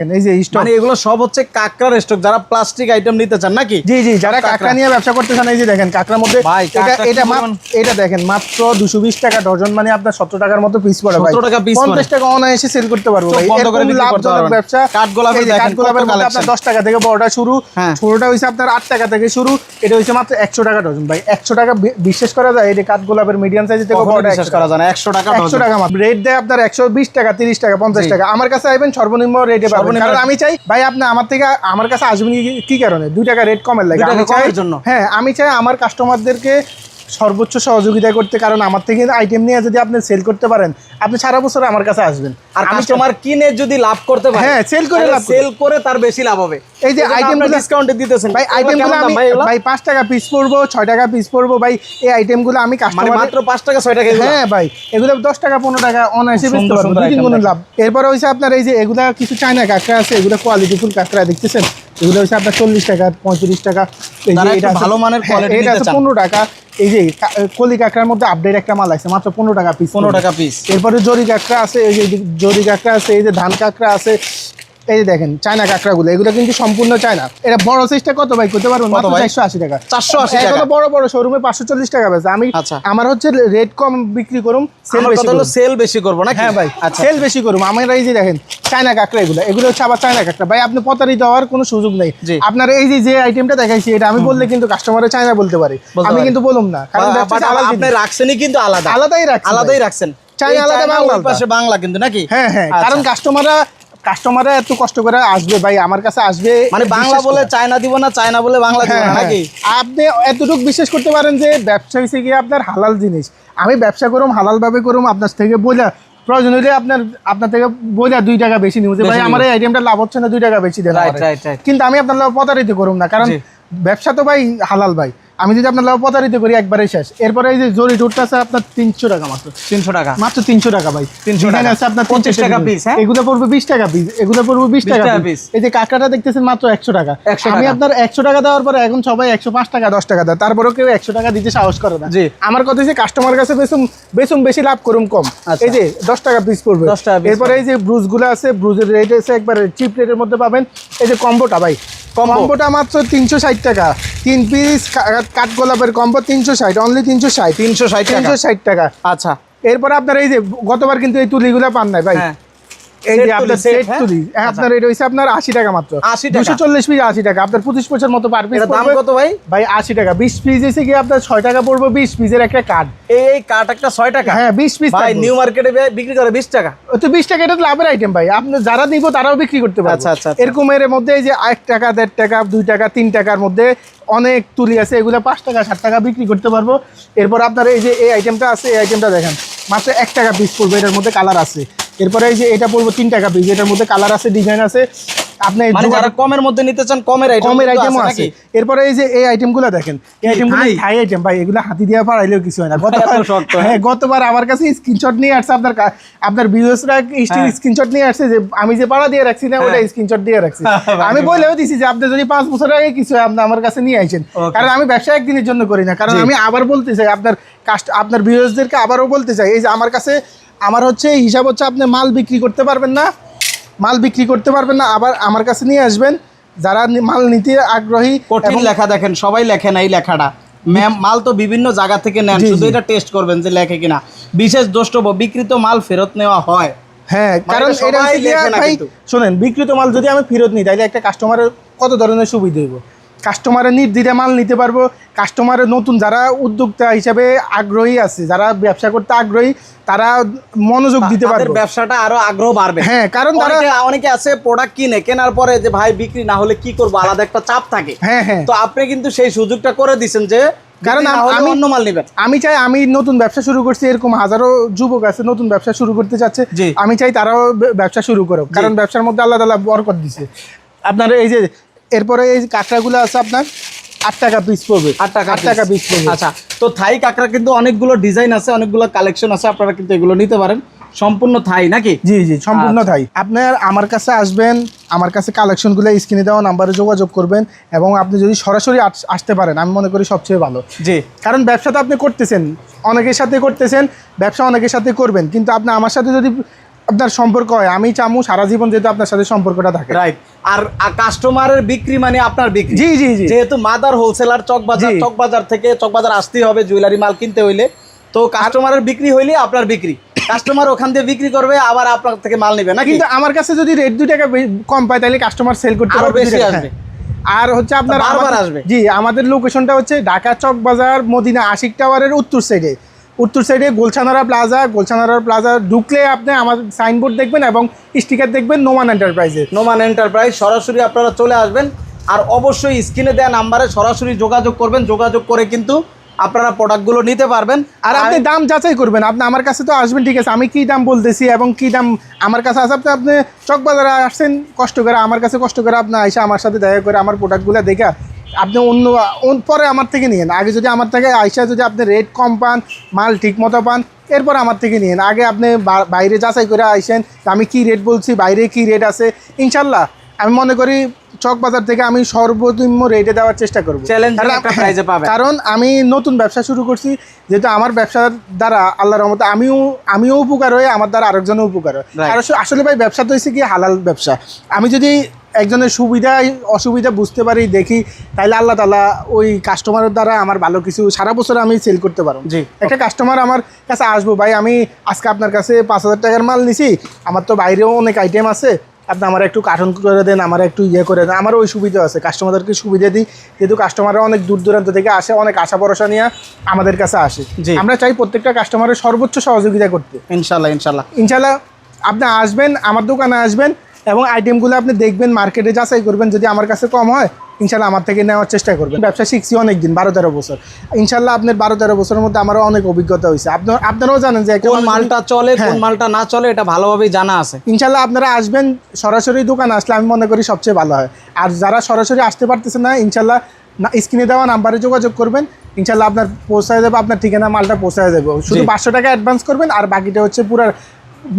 এই যে স্টক মানে এগুলো সব হচ্ছে কাঁকড়ার স্টক যারা প্লাস্টিক আইটেম নিতে চান নাকি জি জি যারা কাঁকড়া। কাঁকড়া নিয়ে ব্যবসা করতে চান এই যে দেখেন কাঁকড়ার মধ্যে এটা এটা কি মাত্র পরিমাণ? এটা দেখেন মাত্র দুশো বিশ টাকা ডজন মানে আপনার সত্তর টাকার মতো পিস পড়ে ভাই 70 টাকা piece পঞ্চাশ পড়ে। টাকা অনায়াসে সেল করতে পারব ভাই বন্ধ করে বিক্রি করতে পারবেন। ব্যবসা কাঠগোলাপের এই দেখেন কাঠগোলাপের কত মধ্যে আপনার দশ টাকা থেকে বড়টা শুরু। ছোটটা হয়েছে আপনার আট টাকা থেকে শুরু এটা মাত্র একশো টাকা ডজন ভাই একশো টাকা বিশ্বাস করা যায় এটা কাঠগোলাপের মিডিয়াম সাইজ থেকে কখনো বড়টা বিশ্বাস করা যায় না একশো টাকা রেট দেয় আপনার একশো বিশ টাকা তিরিশ টাকা পঞ্চাশ জি। টাকা আমার কাছে আসবেন সর্বনিম্ন রেটে পাবেন কারণ আমি চাই ভাই আপনি আমার থেকে আমার কাছে আসবেন কি- কি কারণে দুই টাকা রেট কমের লাগে আমি চাই জন্য? হ্যাঁ আমি চাই আমার কাস্টমারদেরকে সর্বোচ্চ সহযোগিতা করতে কারণ আমার থেকে আইটেম নিয়ে যদি আপনি সেল করতে পারেন আপনি সারা বছর আমার কাছে আসবেন। আর আমি কাস্টমার কিনে যদি লাভ করতে পারে হ্যাঁ, sell করে লাভ সেল করে তার বেশি লাভ হবে। এই যে itemগুলো- ডিসকাউন্টে দিতেছেন। ভাই আইটেমগুলো আমি ভাই এগুলো? ভাই পাঁচ টাকা পিস পড়ব ছয় টাকা পিস পড়ব ভাই এই আইটেমগুলো আমি মানে কাস্টমার মাত্র পাঁচ টাকা ছয় টাকা হ্যাঁ ভাই এগুলো দশ টাকা পনেরো টাকা অনায়াসে বেচতে পারব দুই তিন গুণ লাভ। এরপরে হচ্ছে আপনার এই যে এগুলা কিছু চায়না কাঁকড়া আছে এগুলো কোয়ালিটি ফুল কাঁকড়া দেখতেছেন? এগুলো হচ্ছে আপনার চল্লিশ টাকা পঁয়ত্রিশ টাকা। এই যে এটা ভালো মানের হ্যাঁ, এটা হচ্ছে আছে পনেরো টাকা। এই যে কলি কাঁকড়ার মধ্যে আপডেট একটা মাল আছে মাত্র পনেরো টাকা পিস পনেরো টাকা পিস এরপরে জরি কাঁকড়া আছে এই যে জরি কাঁকড়া আছে এই যে ধান কাঁকড়া আছে এই যে দেখেন চায়না কাঁকড়াগুলো এগুলো কিন্তু সম্পূর্ণ চায়না। এটা বড় সাইজটা কত ভাই? করতে পারবেন? কত মাত্র আশি টাকা। 480 টাকা। বড় বড় শোরুমে পাঁচশো চল্লিশ টাকা বেচে। আমি আচ্ছা। আমার হচ্ছে রেট কম বিক্রি করুম সেল বেশি কথা সেল বেশি করব না হ্যাঁ ভাই আচ্ছা। সেল বেশি করুম। আমার এই যে দেখেন চায়না কাঁকড়া এগুলো। এগুলো হচ্ছে আবার চায়না কাঁকড়া। ভাই আপনি প্রতারিত হওয়ার কোনো সুযোগ নেই। আপনার এই যে যে আইটেমটা দেখাইছি এটা আমি বললে কিন্তু কাস্টমারে চায়না বলতে পারে। আমি কিন্তু বলুম না। কারণ আপনি রাখছেনই কিন্তু আলাদা। আলাদাই রাখছি আলাদাই রাখছেন। এই আলাদা, বাংলা পাশে বাংলা কিন্তু নাকি? হ্যাঁ হ্যাঁ। আচ্ছা। কারণ কাস্টমাররা কাস্টমাররা এত কষ্ট করে আসবে ভাই আমার কাছে আসবে মানে বাংলা বলে চায়না দিব না চায়না বলে বাংলা দিব হ্যাঁ, না হ্যাঁ। নাকি? আপনি এতটুকু বিশ্বাস করতে পারেন যে ব্যবসা হয়েছে গিয়ে আপনার হালাল জিনিস। আমি ব্যবসা করুম হালাল ভাবে করুম আপনার থেকে বইলা প্রয়োজন হলে আপনার আপনার থেকে বইলা দুই টাকা বেশি নিউজ। বেশি ভাই নিবো। আমার এই আইটেমটা লাভ হচ্ছে না দুই টাকা বেশি দেন কিন্তু আমি আপনার লাভ প্রতারিত করুম না কারণ ব্যবসা তো ভাই হালাল ভাই। আমি যদি আপনার লাভ প্রতারিত করি একবারে শেষ। এরপরে এই যে জরি টুটটা আছে আপনার তিনশো টাকা মাত্র। তিনশো টাকা। মাত্র তিনশো টাকা ভাই। 300 ডিজাইন টাকা। আছে আপনার 50 টাকা পিস হ্যাঁ? এগুলো পড়বে বিশ টাকা পিস এগুলো পড়বে বিশ 20 টাকা পিস এই যে কাঁকড়াটা দেখতেছেন মাত্র একশো টাকা। 100 আমি আপনার একশো টাকা দেওয়ার পরে এখন সবাই একশো পাঁচ টাকা দশ টাকা দেয়। তারপরেও কেউ একশো টাকা দিতে সাহস করে না। জি। আমার কথা হচ্ছে কাস্টমার কাছে বেসুম বেসুম বেশি লাভ করুম কম। আচ্ছা। এই যে দশ টাকা পিস পড়বে। 10 টাকা এরপরে এই যে ব্রুজগুলো আছে ব্রুজের রেট আছে একবার চিপ রেটের মধ্যে পাবেন। এই যে কম্বোটা ভাই। কম্বোটা মাত্র তিনশো ষাট টাকা। তিন পিস কাঠ গোলাপের কম্বো তিনশো ষাট অনলি তিনশো ষাট। তিনশো ষাট তিনশো ষাট টাকা। আচ্ছা। এরপর আপনার এই যে গতবার কিন্তু এই তুলিগুলো পান নাই ভাই। হ্যাঁ। এই যে আপনার সেট হ্যাঁ? তুলি হ্যাঁ, আপনার এটা হইছে আপনার আশি টাকা মাত্র। 80 পিস আপনার পয়সার মতো পার পিস দাম কত ভাই? ভাই আশি টাকা। বিশ পিস এসে কি আপনার টাকা পড়ব বিশ পিসের একটা কার্ড এই একটা টাকা? হ্যাঁ বিশ পিস ভাই নিউ মার্কেটে বিক্রি করে বিশ টাকা। তো বিশ টাকা এটা তো লাভের আইটেম ভাই। আপনি যারা নিবো তারাও বিক্রি করতে পারবে। আচ্ছা, আচ্ছা, আচ্ছা। এরকম এর মধ্যে এই যে এক টাকা দেড় টাকা দুই টাকা তিন টাকার মধ্যে অনেক তুলি আছে। এগুলো পাঁচ টাকা সাত টাকা বিক্রি করতে পারব। এরপর আপনার এই যে এই আইটেমটা আছে এই আইটেমটা দেখেন। মাত্র এক টাকা পিস পড়বে, এটার মধ্যে কালার আছে। এরপরে এই যে এটা পড়ব তিন টাকা পিস এটার মধ্যে কালার আছে ডিজাইন আছে। আপনি মানে যারা কমের মধ্যে নিতে চান কমের আইটেম কমের আইটেমও আছে এরপরে এই যে এই আইটেমগুলো দেখেন এই আইটেমগুলো থাই আইটেম ভাই এগুলো হাতি দিয়ে পারাইলেও কিছু হয় না। গতবার হ্যাঁ? গতবার আমার কাছে স্ক্রিনশট নিয়ে আসছে আপনার হ্যাঁ। স্ক্রিনশট নিয়ে আসছে যে আমি যে পাড়া দিয়ে রাখছি না ওটা স্ক্রিনশট দিয়ে রাখছি। আমি বলেও দিছি যে আপনি যদি পাঁচ বছর আগে কিছু হয়, আপনি আমার কাছে নিয়ে Okay. কারণ আমি ব্যবসা একদিনের জন্য করি না। কারণ আমি আবার বলতে চাই আপনার কাস্ট আপনার ভিউয়ার্সদেরকে আবারও বলতে চাই এই যে আমার কাছে আমার হচ্ছে হিসাব হচ্ছে আপনি মাল বিক্রি করতে পারবেন না। মাল বিক্রি করতে পারবেন না আবার আমার কাছে নিয়ে আসবেন। যারা মাল নিতে আগ্রহী কঠিন লেখা দেখেন সবাই লেখে না এই লেখাটা। ম্যাম মাল তো বিভিন্ন জায়গা থেকে নেন শুধু এটা টেস্ট করবেন যে লেখে কিনা। বিশেষ দ্রষ্টব্য বিকৃত মাল ফেরত নেওয়া হয়। হ্যাঁ কারণ এটা শুনেন ভাই শোনেন বিকৃত মাল যদি আমি ফেরত নিই তাহলে একটা কাস্টমারের কত ধরনের সুবিধা হইব? কাস্টমারের নির্দ্বিধা মাল নিতে পারব কাস্টমারের নতুন যারা উদ্যোক্তা হিসাবে আগ্রহী আছে যারা ব্যবসা করতে আগ্রহী তারা মনোযোগ দিতে পারবে। ব্যবসাটা আরও আগ্রহ বাড়বে। হ্যাঁ কারণ তারা অনেকে আছে প্রোডাক্ট কিনে কেনার পরে যে ভাই বিক্রি না হলে কি করব? আলাদা একটা চাপ থাকে। হ্যাঁ হ্যাঁ। তো আপনি কিন্তু সেই সুযোগটা করে দিচ্ছেন যে কারণ আমি অন্য মাল নেবেন। আমি চাই আমি নতুন ব্যবসা শুরু করছি এরকম হাজারো যুবক আছে নতুন ব্যবসা শুরু করতে চাচ্ছে। আমি চাই তারাও ব্যবসা শুরু করুক কারণ ব্যবসার মধ্যে আল্লাহ তালা বরকত দিছে। আপনার এই যে এরপরে এই কাঁকড়াগুলো আছে আপনার আট টাকা পিস পড়বে। আট টাকা আট টাকা পিস পড়বে। আচ্ছা তো থাই কাঁকড়া কিন্তু অনেকগুলো ডিজাইন আছে অনেকগুলো কালেকশন আছে আপনারা কিন্তু এগুলো নিতে পারেন। সম্পূর্ণ থাই নাকি? জি জি সম্পূর্ণ আচ্ছা। তাই আপনার আমার কাছে আসবেন আমার কাছে কালেকশনগুলো স্ক্রিনে দেওয়া নাম্বারে যোগাযোগ করবেন এবং আপনি যদি সরাসরি আস- আসতে পারেন আমি মনে করি সবচেয়ে ভালো। জি। কারণ ব্যবসা তো আপনি করতেছেন অনেকের সাথে করতেছেন ব্যবসা অনেকের সাথে করবেন কিন্তু আপনি আমার সাথে যদি আপনার সম্পর্ক হয় আমি চামু সারা জীবন যেহেতু আপনার সাথে সম্পর্কটা থাকে। রাইট আর কাস্টমারের বিক্রি মানে আপনার বিক্রি। জি জি জি। যেহেতু মাদার হোলসেলার চকবাজার। চকবাজার থেকে চকবাজার আসতেই হবে জুয়েলারি মাল কিনতে হইলে। তো কাস্টমারের বিক্রি হইলে আপনার বিক্রি। কাস্টমার ওখান দিয়ে বিক্রি করবে আবার আপনার থেকে মাল নেবে না কিন্তু আমার কাছে যদি রেট দুই টাকা কম পায় তাহলে কাস্টমার সেল করতে আরও পারবে বেশি আসবে। হ্যাঁ। আর হচ্ছে আপনার বারবার আসবে। জি আমাদের লোকেশনটা হচ্ছে ঢাকা চক বাজার মদিনা আশিক টাওয়ারের উত্তর সাইডে উত্তর সাইডে গোলছানারা প্লাজা গোলছানারা প্লাজা ঢুকলে আপনি আমার সাইনবোর্ড দেখবেন এবং স্টিকার দেখবেন নোমান এন্টারপ্রাইজের নোমান এন্টারপ্রাইজ সরাসরি আপনারা চলে আসবেন আর অবশ্যই স্ক্রিনে দেওয়া নাম্বারে সরাসরি যোগাযোগ করবেন। যোগাযোগ করে কিন্তু আপনারা প্রোডাক্টগুলো নিতে পারবেন। আর আপনি দাম যাচাই করবেন। আপনি আমার কাছে তো আসবেন ঠিক আছে। আমি কি দাম বলতেছি এবং কি দাম আমার কাছে আসে আপনি আপনি চকবাজারে আসছেন কষ্ট করে। আমার কাছে কষ্ট করে আপনি আইসা আমার সাথে দেখা করে আমার প্রোডাক্টগুলো দেখে আপনি অন্য অন- পরে আমার থেকে নিয়েন। আগে যদি আমার থেকে আইসা যদি আপনি রেট কম পান মাল ঠিক মতো পান এরপর আমার থেকে নিয়েন। আগে আপনি বাইরে যাচাই করে আইসেন আমি কি রেট বলছি বাইরে কি রেট আছে। ইনশাল্লাহ আমি মনে করি চকবাজার থেকে আমি সর্বনিম্ন রেটে দেওয়ার চেষ্টা করব। কারণ- আমি নতুন ব্যবসা শুরু করছি যেহেতু আমার ব্যবসার দ্বারা আল্লাহর রহমতে আমিও আমিও উপকার হয়ে আমার দ্বারা আরেকজনও উপকার হয়. আর আসলে- আসলে ভাই ব্যবসা তো হচ্ছে কি হালাল ব্যবসা। আমি যদি একজনের সুবিধা অসুবিধা বুঝতে পারি দেখি তাহলে আল্লাহ তালা ওই কাস্টমারের দ্বারা আমার ভালো কিছু সারা বছর আমি সেল করতে পারব। জি। একটা কাস্টমার আমার কাছে আসব ভাই আমি আজকে আপনার কাছে পাঁচ হাজার টাকার মাল নিছি আমার তো বাইরেও অনেক আইটেম আছে আপনি আমার একটু কার্টন করে দেন আমার একটু ইয়ে করে দেন। আমার ওই সুবিধা আছে কাস্টমারদেরকে সুবিধা দিই যেহেতু কাস্টমাররা অনেক দূর দূরান্ত থেকে আসে অনেক আশা ভরসা নিয়ে আমাদের কাছে আসে। জি। আমরা চাই প্রত্যেকটা কাস্টমারের সর্বোচ্চ সহযোগিতা করতে। ইনশাল্লাহ ইনশাল্লাহ ইনশাল্লাহ আপনি আসবেন আমার দোকানে আসবেন এবং আইটেমগুলো আপনি দেখবেন মার্কেটে যাচাই করবেন যদি আমার কাছে কম হয় ইনশাল্লাহ আমার থেকে নেওয়ার চেষ্টা করবেন। ব্যবসা শিখছি অনেক দিন বারো তেরো বছর। ইনশাল্লাহ আপনার বারো তেরো বছরের মধ্যে আমারও অনেক অভিজ্ঞতা হয়েছে। আপনার আপনারাও জানেন যে কোন মালটা চলে কোন হ্যাঁ। মালটা না চলে এটা ভালোভাবেই জানা আছে। ইনশাল্লাহ আপনারা আসবেন সরাসরি দোকানে আসলে আমি মনে করি সবচেয়ে ভালো হয়। আর যারা সরাসরি আসতে পারতেছে না ইনশাল্লাহ না স্ক্রিনে দেওয়া নাম্বারে যোগাযোগ করবেন। ইনশাল্লাহ আপনার পৌঁছায় যাবে আপনার ঠিকানা মালটা পৌঁছায় যাবে শুধু পাঁচশো টাকা অ্যাডভান্স করবেন আর বাকিটা হচ্ছে পুরো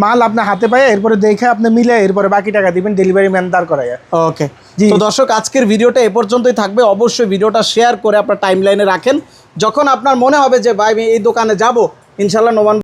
মাল আপনার হাতে পায় এরপরে দেখে আপনি মিলে এরপরে বাকি টাকা দিবেন ডেলিভারি ম্যান দাঁড় করাইয়া। ওকে জি। তো দর্শক আজকের ভিডিওটা এ পর্যন্তই থাকবে। অবশ্যই ভিডিওটা শেয়ার করে আপনার টাইম লাইনে রাখেন। যখন আপনার মনে হবে যে ভাই আমি এই দোকানে যাব ইনশাল্লাহ নোমান